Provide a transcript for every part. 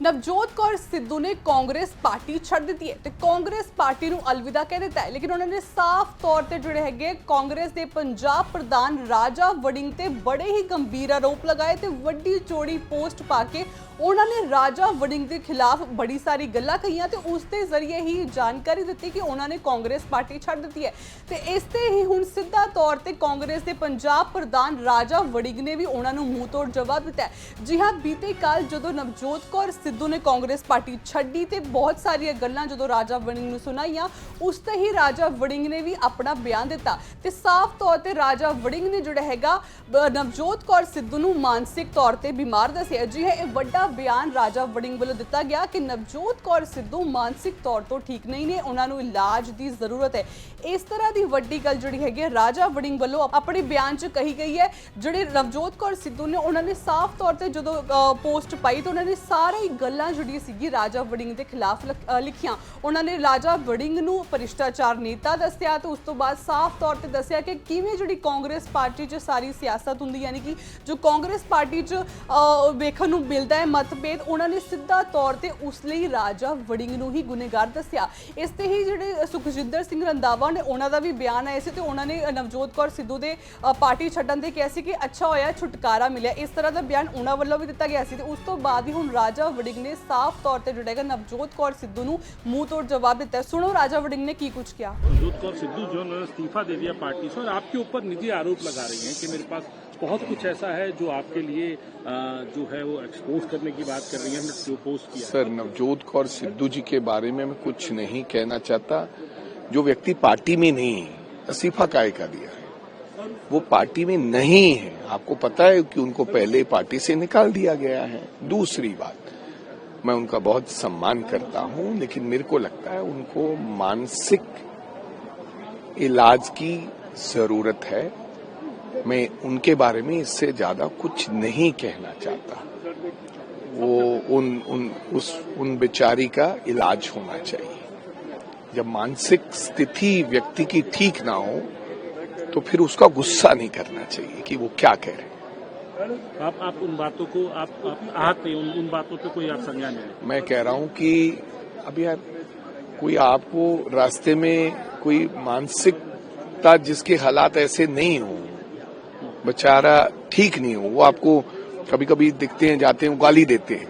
ਨਵਜੋਤ ਕੌਰ ਸਿੱਧੂ ਨੇ ਕਾਂਗਰਸ ਪਾਰਟੀ ਛੱਡ ਦਿੱਤੀ ਹੈ ਤੇ ਕਾਂਗਰਸ ਪਾਰਟੀ ਨੂੰ ਅਲਵਿਦਾ ਕਹਿ ਦਿੱਤਾ ਹੈ, ਲੇਕਿਨ ਉਹਨਾਂ ਨੇ ਸਾਫ਼ ਤੌਰ ਤੇ ਜਿਹੜੇ ਹੈਗੇ ਕਾਂਗਰਸ ਦੇ ਪੰਜਾਬ ਪ੍ਰਧਾਨ ਰਾਜਾ ਵੜਿੰਗ ਤੇ ਬੜੇ ਹੀ ਗੰਭੀਰ ਆਰੋਪ ਲਗਾਏ ਤੇ ਵੱਡੀ ਚੋੜੀ ਪੋਸਟ ਪਾ ਕੇ ਉਹਨਾਂ ਨੇ ਰਾਜਾ ਵੜਿੰਗ ਦੇ ਖਿਲਾਫ ਬੜੀ ਸਾਰੀ ਗੱਲਾਂ ਕਹੀਆਂ ਤੇ ਉਸ ਦੇ ਜ਼ਰੀਏ ਹੀ ਜਾਣਕਾਰੀ ਦਿੱਤੀ ਕਿ ਉਹਨਾਂ ਨੇ ਕਾਂਗਰਸ ਪਾਰਟੀ ਛੱਡ ਦਿੱਤੀ ਹੈ। ਤੇ ਇਸ ਤੇ ਹੀ ਹੁਣ ਸਿੱਧਾ ਤੌਰ ਤੇ ਕਾਂਗਰਸ ਦੇ ਪੰਜਾਬ ਪ੍ਰਧਾਨ ਰਾਜਾ ਵੜਿੰਗ ਨੇ ਵੀ ਉਹਨਾਂ ਨੂੰ ਮੂੰਹ ਤੋੜ ਜਵਾਬ ਦਿੱਤਾ ਜੀ ਹਾਂ, ਬੀਤੇ ਕੱਲ ਜਦੋਂ ਨਵਜੋਤ ਕੌਰ ਸਿੱਧੂ ਨੇ ਕਾਂਗਰਸ ਪਾਰਟੀ ਛੱਡੀ ਤੇ ਬਹੁਤ ਸਾਰੀਆਂ ਗੱਲਾਂ ਜਦੋਂ ਰਾਜਾ ਵੜਿੰਗ ਨੂੰ ਸੁਣਾਈਆਂ ਉਸ ਤੇ ਹੀ ਰਾਜਾ ਵੜਿੰਗ ਨੇ ਵੀ ਆਪਣਾ ਬਿਆਨ ਦਿੱਤਾ। ਤੇ ਸਾਫ਼ ਤੌਰ ਤੇ ਰਾਜਾ ਵੜਿੰਗ ਨੇ ਜਿਹੜਾ ਹੈਗਾ ਨਵਜੋਤ ਕੌਰ ਸਿੱਧੂ ਨੂੰ ਮਾਨਸਿਕ ਤੌਰ ਤੇ ਬਿਮਾਰ ਦੱਸਿਆ। ਜੀ ਹੈ ਇਹ ਵੱਡਾ ਬਿਆਨ ਰਾਜਾ ਵੜਿੰਗ ਵੱਲੋਂ ਦਿੱਤਾ ਗਿਆ ਕਿ ਨਵਜੋਤ ਕੌਰ ਸਿੱਧੂ ਮਾਨਸਿਕ ਤੌਰ ਤੋਂ ਠੀਕ ਨਹੀਂ ਨੇ ਉਹਨਾਂ ਨੂੰ ਇਲਾਜ ਦੀ ਜ਼ਰੂਰਤ ਹੈ। ਇਸ ਤਰ੍ਹਾਂ ਦੀ ਵੱਡੀ ਗੱਲ ਜਿਹੜੀ ਹੈਗੀ ਹੈ, ਰਾਜਾ ਵੜਿੰਗ ਵੱਲੋਂ ਆਪਣੇ ਬਿਆਨ 'ਚ ਕਹੀ ਗਈ ਹੈ ਜਿਹੜੇ ਨਵਜੋਤ ਕੌਰ ਸਿੱਧੂ ਨੇ ਉਹਨਾਂ ਨੇ ਸਾਫ਼ ਤੌਰ ਤੇ ਜਦੋਂ ਪੋਸਟ ਪਾਈ ਤਾਂ ਉਹਨਾਂ ਨੇ ਸਾਰੀ ਗੱਲਾਂ ਜਿਹੜੀ ਸੀਗੀ ਰਾਜਾ ਵੜਿੰਗ ਦੇ ਖਿਲਾਫ ਲਿਖ- ਲਿਖੀਆਂ। ਉਹਨਾਂ ਨੇ ਰਾਜਾ ਵੜਿੰਗ ਨੂੰ ਭ੍ਰਿਸ਼ਟਾਚਾਰ ਨੇਤਾ ਦੱਸਿਆ ਤੇ ਉਸ ਤੋਂ ਬਾਅਦ ਸਾਫ਼ ਤੌਰ ਤੇ ਦੱਸਿਆ ਕਿ ਕਿਵੇਂ ਜਿਹੜੀ ਕਾਂਗਰਸ ਪਾਰਟੀ 'ਚ ਸਾਰੀ ਸਿਆਸਤ ਹੁੰਦੀ ਯਾਨੀ ਕਿ ਜੋ ਕਾਂਗਰਸ ਪਾਰਟੀ 'ਚ ਵੇਖਣ ਨੂੰ ਮਿਲਦਾ ਹੈ ਮਤਭੇਦ, ਉਹਨਾਂ ਨੇ ਸਿੱਧਾ ਤੌਰ ਤੇ ਉਸ ਲਈ ਰਾਜਾ ਵੜਿੰਗ ਨੂੰ ਹੀ ਗੁਨੇਗਾਰ ਦੱਸਿਆ। ਇਸ ਤੇ ਹੀ ਜਿਹੜੇ ਸੁਖਜਿੰਦਰ ਸਿੰਘ ਰੰਦਾਵਾ ਨੇ ਉਹਨਾਂ ਦਾ ਵੀ ਬਿਆਨ ਆਇਆ ਸੀ ਤੇ ਉਹਨਾਂ ਨੇ ਨਵਜੋਤ ਕੌਰ ਸਿੱਧੂ ਦੇ ਪਾਰਟੀ ਛੱਡਣ ਦੇ ਕਿਹਾ ਸੀ ਕਿ ਅੱਛਾ ਹੋਇਆ, ਛੁਟਕਾਰਾ ਮਿਲਿਆ। ਇਸ ਤਰ੍ਹਾਂ ਦਾ ਬਿਆਨ ਉਹਨਾਂ ਵੱਲੋਂ ਵੀ ਦਿੱਤਾ ਗਿਆ ਸੀ ਤੇ ਉਸ ਤੋਂ ਬਾਅਦ ਹੀ ਹੁਣ ਰਾਜਾ ਵੜਿੰਗ ਨੇ ਸਾਫ਼ ਤੌਰ ਤੇ ਜਿਹੜਾ ਹੈਗਾ ਨਵਜੋਤ ਕੌਰ ਸਿੱਧੂ ਨੂੰ ਮੂੰਹ ਤੋੜ ਜਵਾਬ ਦਿੱਤਾ ਹੈ। ਸੁਣੋ ਰਾਜਾ वड़िंग ने की कुछ किया मनजोत कौर सिद्धू जो उन्होंने इस्तीफा दे दिया पार्टी से और आपके ऊपर निजी आरोप लगा रही हैं कि मेरे पास बहुत कुछ ऐसा है जो आपके लिए अ, जो है वो एक्सपोज करने की बात कर रही है हमने जो पोस्ट किया है। सर नवजोत कौर सिद्धू जी के बारे में मैं कुछ नहीं कहना चाहता जो व्यक्ति पार्टी में नहीं है इस्तीफा काय का दिया है वो पार्टी में नहीं है आपको पता है कि उनको पहले पार्टी से निकाल दिया गया है दूसरी बात मैं उनका बहुत सम्मान करता हूँ, लेकिन मेरे को लगता है उनको मानसिक इलाज की ज़रूरत है। मैं उनके बारे में इससे ज़्यादा कुछ नहीं कहना चाहता। वो उन उन, उस, उन बेचारी का इलाज होना चाहिए। जब मानसिक स्थिति व्यक्ति की ठीक ना हो तो फिर उसका गुस्सा नहीं करना चाहिए कि वो क्या कह रहे हैं। आप आप उन बातों को आप, आप नहीं उन, उन बातों पे कोई आप संज्ञान मैं कह रहा हूँ कि अब यार कोई आपको रास्ते में कोई मानसिकता जिसके हालात ऐसे नहीं हो बेचारा ठीक नहीं हो वो आपको कभी कभी दिखते हैं जाते हैं गाली देते हैं।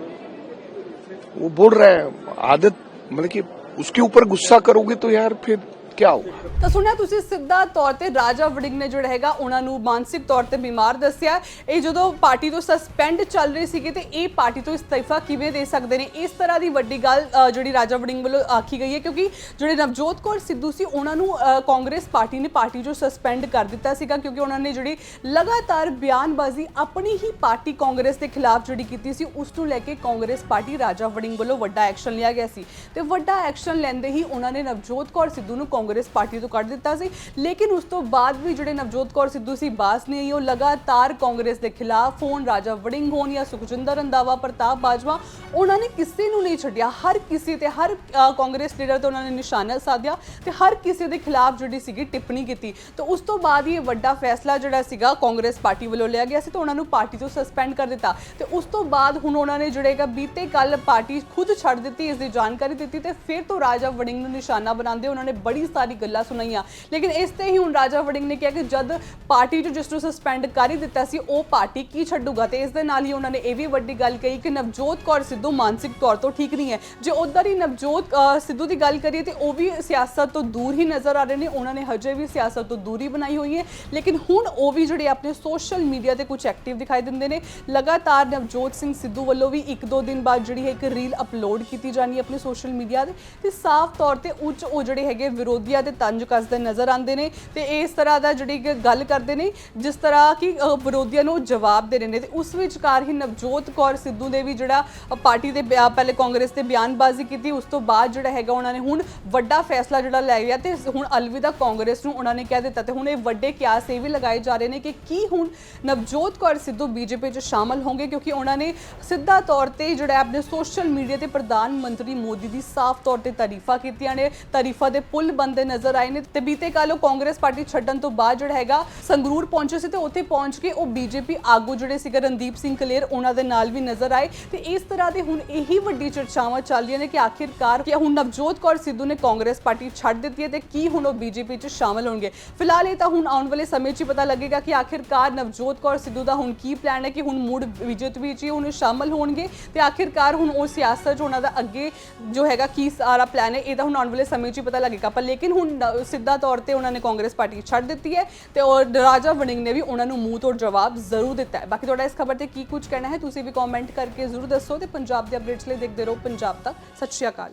वो बोल रहा है आदत मतलब कि उसके ऊपर गुस्सा करोगे तो यार फिर ਕੀ ਹੋਊਗਾ ਤਾਂ ਸੁਣਿਆ ਤੁਸੀਂ ਸਿੱਧਾ ਤੌਰ ਤੇ ਰਾਜਾ ਵੜਿੰਗ ਨੇ ਜਿਹੜਾ ਹੈਗਾ, ਉਹਨਾਂ ਨੂੰ ਮਾਨਸਿਕ ਤੌਰ ਤੇ ਬਿਮਾਰ ਦੱਸਿਆ। ਇਹ ਜਦੋਂ ਪਾਰਟੀ ਤੋਂ ਸਸਪੈਂਡ ਚੱਲ ਰਹੀ ਸੀਗੀ ਤੇ ਇਹ ਪਾਰਟੀ ਤੋਂ ਇਸਤੀਫਾ ਕਿਵੇਂ ਦੇ ਸਕਦੇ ਨੇ? ਇਸ ਤਰ੍ਹਾਂ ਦੀ ਵੱਡੀ ਗੱਲ ਜਿਹੜੀ ਰਾਜਾ ਵੜਿੰਗ ਵੱਲੋਂ ਆਖੀ ਗਈ ਹੈ, ਕਿਉਂਕਿ ਜਿਹੜੇ ਨਵਜੋਤ ਕੌਰ ਸਿੱਧੂ ਸੀ, ਉਹਨਾਂ ਨੂੰ ਕਾਂਗਰਸ ਪਾਰਟੀ ਨੇ ਪਾਰਟੀ ਚੋਂ ਸਸਪੈਂਡ ਕਰ ਦਿੱਤਾ ਸੀਗਾ, ਕਿਉਂਕਿ ਉਹਨਾਂ ਨੇ ਜਿਹੜੀ ਲਗਾਤਾਰ ਬਿਆਨਬਾਜ਼ੀ ਆਪਣੀ ਹੀ ਪਾਰਟੀ ਕਾਂਗਰਸ ਦੇ ਖਿਲਾਫ ਜਿਹੜੀ ਕੀਤੀ ਸੀ, ਉਸ ਨੂੰ ਲੈ ਕੇ ਕਾਂਗਰਸ ਪਾਰਟੀ ਰਾਜਾ ਵੜਿੰਗ ਵੱਲੋਂ ਵੱਡਾ ਐਕਸ਼ਨ ਲਿਆ ਗਿਆ ਸੀ। ਤੇ ਵੱਡਾ ਐਕਸ਼ਨ ਲੈਂਦੇ ਹੀ ਉਹਨਾਂ ਨੇ ਨਵਜੋਤ ਕੌਰ ਸਿੱਧੂ ਨੂੰ ਕਾਂਗਰਸ ਕਾਂਗਰਸ ਪਾਰਟੀ ਤੋਂ ਕੱਢ ਦਿੱਤਾ ਸੀ। ਲੇਕਿਨ ਉਸ ਤੋਂ ਬਾਅਦ ਵੀ ਜਿਹੜੇ ਨਵਜੋਤ ਕੌਰ ਸਿੱਧੂ ਸੀ, ਬਾਸ ਨੇ ਉਹ ਲਗਾਤਾਰ ਕਾਂਗਰਸ ਦੇ ਖਿਲਾਫ ਹੋਣ ਰਾਜਾ ਵੜਿੰਗ ਹੋਣ ਜਾਂ ਸੁਖਜਿੰਦਰ ਰੰਦਾਵਾ ਪ੍ਰਤਾਪ ਬਾਜਵਾ, ਉਹਨਾਂ ਨੇ ਕਿਸੇ ਨੂੰ ਨਹੀਂ ਛੱਡਿਆ। ਹਰ ਕਿਸੇ ਤੇ ਹਰ ਕਾਂਗਰਸ ਲੀਡਰ ਤੇ ਉਹਨਾਂ ਨੇ ਨਿਸ਼ਾਨਾ ਸਾਧਿਆ ਤੇ ਹਰ ਕਿਸੇ ਦੇ ਖਿਲਾਫ ਜਿਹੜੀ ਸੀਗੀ ਟਿੱਪਣੀ ਕੀਤੀ। ਤੇ ਉਸ ਤੋਂ ਬਾਅਦ ਹੀ ਇਹ ਵੱਡਾ ਫੈਸਲਾ ਜਿਹੜਾ ਸੀਗਾ ਕਾਂਗਰਸ ਪਾਰਟੀ ਵੱਲੋਂ ਲਿਆ ਗਿਆ ਸੀ ਤੇ ਉਹਨਾਂ ਨੂੰ ਪਾਰਟੀ ਤੋਂ ਸਸਪੈਂਡ ਕਰ ਦਿੱਤਾ। ਤੇ ਉਸ ਤੋਂ ਬਾਅਦ ਹੁਣ ਉਹਨਾਂ ਨੇ ਜਿਹੜੇਗਾ ਬੀਤੇ ਕੱਲ ਪਾਰਟੀ ਖੁਦ ਛੱਡ ਦਿੱਤੀ, ਇਸ ਦੀ ਜਾਣਕਾਰੀ ਦਿੱਤੀ ਤੇ ਫਿਰ ਤੋਂ ਰਾਜਾ ਵੜਿੰਗ ਨੂੰ ਨਿਸ਼ਾਨਾ ਬਣਾਉਂਦੇ ਉਹਨਾਂ ਨੇ ਬੜੀ ਸਾਰੀ ਗੱਲਾਂ ਸੁਣਾਈਆਂ। ਲੇਕਿਨ ਇਸ ਤੇ ਹੀ ਹੁਣ ਰਾਜਾ ਵੜਿੰਗ ਨੇ ਕਿਹਾ ਕਿ ਜਦ ਪਾਰਟੀ 'ਚ ਜਿਸ ਨੂੰ ਸਸਪੈਂਡ ਕਰ ਹੀ ਦਿੱਤਾ ਸੀ, ਉਹ ਪਾਰਟੀ ਕੀ ਛੱਡੂਗਾ? ਤੇ ਇਸ ਦੇ ਨਾਲ ਹੀ ਉਹਨਾਂ ਨੇ ਇਹ ਵੀ ਵੱਡੀ ਗੱਲ ਕਹੀ ਕਿ ਨਵਜੋਤ ਕੌਰ ਸਿੱਧੂ ਮਾਨਸਿਕ ਤੌਰ ਤੋਂ ਠੀਕ ਨਹੀਂ ਹੈ। ਜੇ ਉਧਰ ਹੀ ਨਵਜੋਤ ਸਿੱਧੂ ਦੀ ਗੱਲ ਕਰੀਏ ਤੇ ਉਹ ਵੀ ਸਿਆਸਤ ਤੋਂ ਦੂਰ ਹੀ ਨਜ਼ਰ ਆ ਰਹੇ ਨੇ। ਉਹਨਾਂ ਨੇ ਹਜੇ ਵੀ ਸਿਆਸਤ ਤੋਂ ਦੂਰੀ ਬਣਾਈ ਹੋਈ ਹੈ। ਲੇਕਿਨ ਹੁਣ ਉਹ ਵੀ ਜਿਹੜੇ ਆਪਣੇ ਸੋਸ਼ਲ ਮੀਡੀਆ ਤੇ ਕੁਝ ਐਕਟਿਵ ਦਿਖਾਈ ਦਿੰਦੇ ਨੇ, ਲਗਾਤਾਰ ਨਵਜੋਤ ਸਿੰਘ ਸਿੱਧੂ ਵੱਲੋਂ ਵੀ ਇੱਕ ਦੋ ਦਿਨ ਬਾਅਦ ਜਿਹੜੀ ਹੈ ਇੱਕ ਰੀਲ ਅਪਲੋਡ ਕੀਤੀ ਜਾਣੀ ਆਪਣੇ ਸੋਸ਼ਲ ਮੀਡੀਆ ਤੇ। ਤੇ ਸਾਫ਼ ਤੌਰ ਤੇ ਉੱਚ ਉਹ ਜਿਹੜੇ ਹੈਗੇ ਵਿਰੋਧ ਵਿਰੋਧੀਆਂ ਦੇ ਤੰਜ ਕੱਸਦੇ ਨਜ਼ਰ ਆਉਂਦੇ ਨੇ ਤੇ ਇਸ ਤਰ੍ਹਾਂ ਦਾ ਜਿਹੜੀ ਗੱਲ ਕਰਦੇ ਨੇ, ਜਿਸ ਤਰ੍ਹਾਂ ਕਿ ਵਿਰੋਧੀਆਂ ਨੂੰ ਜਵਾਬ ਦੇ ਰਹੇ ਨੇ ਤੇ ਉਸ ਵਿਚਕਾਰ ਹੀ ਨਵਜੋਤ ਕੌਰ ਸਿੱਧੂ ਨੇ ਵੀ ਜਿਹੜਾ ਪਾਰਟੀ ਦੇ ਪਹਿਲੇ ਕਾਂਗਰਸ ਤੇ ਬਿਆਨਬਾਜ਼ੀ ਕੀਤੀ, ਉਸ ਤੋਂ ਬਾਅਦ ਜਿਹੜਾ ਹੈਗਾ ਉਹਨਾਂ ਨੇ ਹੁਣ ਵੱਡਾ ਫੈਸਲਾ ਜਿਹੜਾ ਲੈ ਲਿਆ ਤੇ ਹੁਣ ਅਲਵਿਦਾ ਕਾਂਗਰਸ ਨੂੰ ਉਹਨਾਂ ਨੇ ਕਹਿ ਦਿੱਤਾ ਤੇ ਹੁਣ ਇਹ ਵੱਡੇ ਕਿਆਸ ਇਹ ਵੀ ਲਗਾਏ ਜਾ ਰਹੇ ਨੇ ਕਿ ਕੀ ਹੁਣ ਨਵਜੋਤ ਕੌਰ ਸਿੱਧੂ ਬੀਜੇਪੀ 'ਚ ਸ਼ਾਮਲ ਹੋਣਗੇ ਕਿਉਂਕਿ ਉਹਨਾਂ ਨੇ ਸਿੱਧਾ ਤੌਰ ਤੇ ਜਿਹੜਾ ਆਪਣੇ ਸੋਸ਼ਲ ਮੀਡੀਆ ਤੇ ਪ੍ਰਧਾਨ ਮੰਤਰੀ ਮੋਦੀ ਦੀ ਸਾਫ਼ ਤੌਰ ਤੇ ਤਾਰੀਫਾਂ ਕੀਤੀਆਂ ਨੇ, ਤਾਰੀਫਾਂ ਦੇ ਪੁੱਲ ਬੰਦ ਜਾਂਦੇ ਨਜ਼ਰ ਆਏ ਨੇ ਤੇ ਬੀਤੇ ਕੱਲ ਉਹ ਕਾਂਗਰਸ ਪਾਰਟੀ ਛੱਡਣ ਤੋਂ ਬਾਅਦ ਜਿਹੜਾ ਹੈਗਾ ਸੰਗਰੂਰ ਪਹੁੰਚੇ ਸੀ ਤੇ ਉੱਥੇ ਪਹੁੰਚ ਕੇ ਉਹ ਬੀਜੇਪੀ ਆਗੂ ਜਿਹੜੇ ਸੀਗੇ ਰਣਦੀਪ ਸਿੰਘ ਕਲੇਰ, ਉਹਨਾਂ ਦੇ ਨਾਲ ਵੀ ਨਜ਼ਰ ਆਏ ਤੇ ਇਸ ਤਰ੍ਹਾਂ ਦੀ ਹੁਣ ਇਹੀ ਵੱਡੀ ਚਰਚਾਵਾਂ ਚੱਲ ਰਹੀਆਂ ਨੇ ਕਿ ਆਖਿਰਕਾਰ ਕਿ ਹੁਣ ਨਵਜੋਤ ਕੌਰ ਸਿੱਧੂ ਨੇ ਕਾਂਗਰਸ ਪਾਰਟੀ ਛੱਡ ਦਿੱਤੀ ਹੈ ਤੇ ਕੀ ਹੁਣ ਉਹ ਬੀਜੇਪੀ 'ਚ ਸ਼ਾਮਲ ਹੋਣਗੇ? ਫਿਲਹਾਲ ਇਹ ਤਾਂ ਹੁਣ ਆਉਣ ਵਾਲੇ ਸਮੇਂ 'ਚ ਹੀ ਪਤਾ ਲੱਗੇਗਾ ਕਿ ਆਖਿਰਕਾਰ ਨਵਜੋਤ ਕੌਰ ਸਿੱਧੂ ਦਾ ਹੁਣ ਕੀ ਪਲਾਨ ਹੈ ਕਿ ਹੁਣ ਮੁੜ ਬੀਜੇਪੀ 'ਚ ਹੀ ਹੁਣ ਸ਼ਾਮਲ ਹੋਣਗੇ ਤੇ ਆਖਿਰਕਾਰ ਹੁਣ ਉਹ ਸਿਆਸਤ 'ਚ ਉਹਨਾਂ ਦਾ ਅੱਗੇ ਜੋ ਹੈਗਾ ਕੀ ਸਾਰਾ ਪਲਾਨ ਹੈ, ਇਹ ਤਾਂ ਹੁਣ ਆਉਣ ਵਾਲੇ ਸਮੇਂ 'ਚ ਹੀ ਪਤਾ ਲੱਗੇਗਾ। ਪਰ ਲੇਕਿਨ ਲੇਕਿਨ ਹੁਣ ਸਿੱਧਾ ਤੌਰ ਤੇ ਉਹਨਾਂ ਨੇ ਕਾਂਗਰਸ ਪਾਰਟੀ ਛੱਡ ਦਿੱਤੀ ਹੈ ਤੇ ਔਰ ਰਾਜਾ ਵੜਿੰਗ ਨੇ ਵੀ ਉਹਨਾਂ ਨੂੰ ਮੂੰਹ ਤੋੜ ਜਵਾਬ ਜ਼ਰੂਰ ਦਿੱਤਾ ਹੈ। ਬਾਕੀ ਤੁਹਾਡਾ ਇਸ ਖਬਰ ਤੇ ਕੀ ਕੁਝ ਕਹਿਣਾ ਹੈ, ਤੁਸੀਂ ਵੀ ਕਮੈਂਟ ਕਰਕੇ ਜ਼ਰੂਰ ਦੱਸੋ ਤੇ ਪੰਜਾਬ ਦੇ ਅਪਡੇਟਸ ਲਈ ਦੇਖਦੇ ਰਹੋ ਪੰਜਾਬ ਤੱਕ। ਸਤਿ ਸ਼੍ਰੀ ਅਕਾਲ।